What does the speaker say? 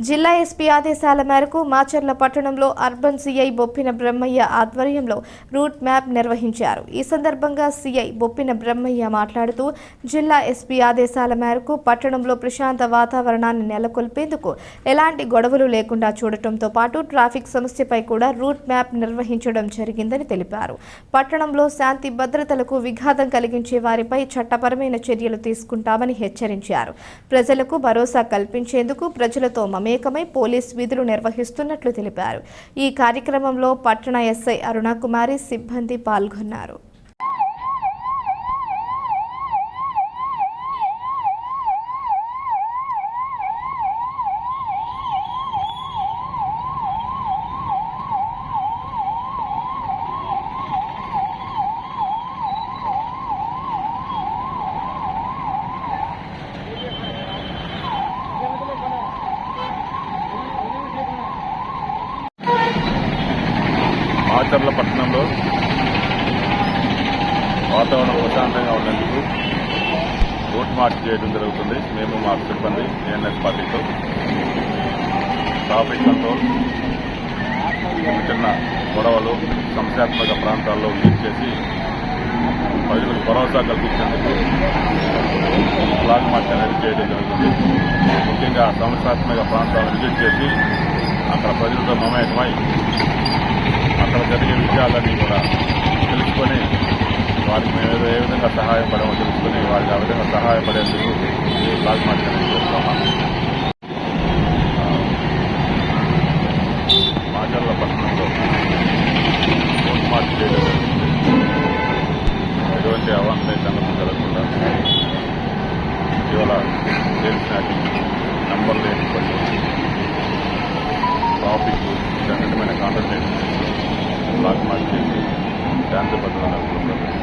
జిల్లా ఎస్పీ ఆదేశాల మేరకు మాచర్ల పట్టణంలో అర్బన్ సీఐ బొప్పిన బ్రహ్మయ్య ఆధ్వర్యంలో రూట్ మ్యాప్ నిర్వహించారు. ఈ సందర్భంగా సిఐ బొప్పిన బ్రహ్మయ్య మాట్లాడుతూ జిల్లా ఎస్పీ ఆదేశాల మేరకు పట్టణంలో ప్రశాంత వాతావరణాన్ని నెలకొల్పేందుకు ఎలాంటి గొడవలు లేకుండా చూడటంతో పాటు ట్రాఫిక్ సమస్యపై కూడా రూట్ మ్యాప్ నిర్వహించడం జరిగిందని తెలిపారు. పట్టణంలో శాంతి భద్రతలకు విఘాతం కలిగించే వారిపై చట్టపరమైన చర్యలు తీసుకుంటామని హెచ్చరించారు. ప్రజలకు భరోసా కల్పించేందుకు ప్రజలతో మమ మమేకమై పోలీస్ విధులు నిర్వహిస్తున్నట్లు తెలిపారు. ఈ కార్యక్రమంలో పట్టణ ఎస్ఐ అరుణకుమారి సిబ్బంది పాల్గొన్నారు. మాచర్ల పట్టణంలో వాతావరణం ప్రశాంతంగా ఉండేందుకు రోడ్ మార్చ్ చేయడం జరుగుతుంది. మేము మా సిబ్బంది ఏఎన్ఎస్ పార్టీతో ట్రాఫిక్ కంట్రోల్ చిన్న చిన్న గొడవలు సంశాత్మక ప్రాంతాల్లో విజిట్ చేసి ప్రజలకు భరోసా కల్పించేందుకు ఫ్లాగ్ మార్చ్ అనేది చేయడం జరుగుతుంది. ముఖ్యంగా సంశాత్మక ప్రాంతాలను విజిట్ చేసి అక్కడ ప్రజలతో మమేకమై జరిగే విషయాలన్నీ కూడా తెలుసుకొని వారికి మేము ఏదో ఏ విధంగా సహాయపడమో తెలుసుకొని వారికి ఆ విధంగా సహాయపడేందుకు ఈ బ్లాక్ మార్కెట్ అనేది చేస్తున్నాం పట్టణంలో ఫోన్ మార్చ్ చేయడం ఎటువంటి అవాంఛనీయ జరగకుండా ఇవాళ आमचं पथनाट्य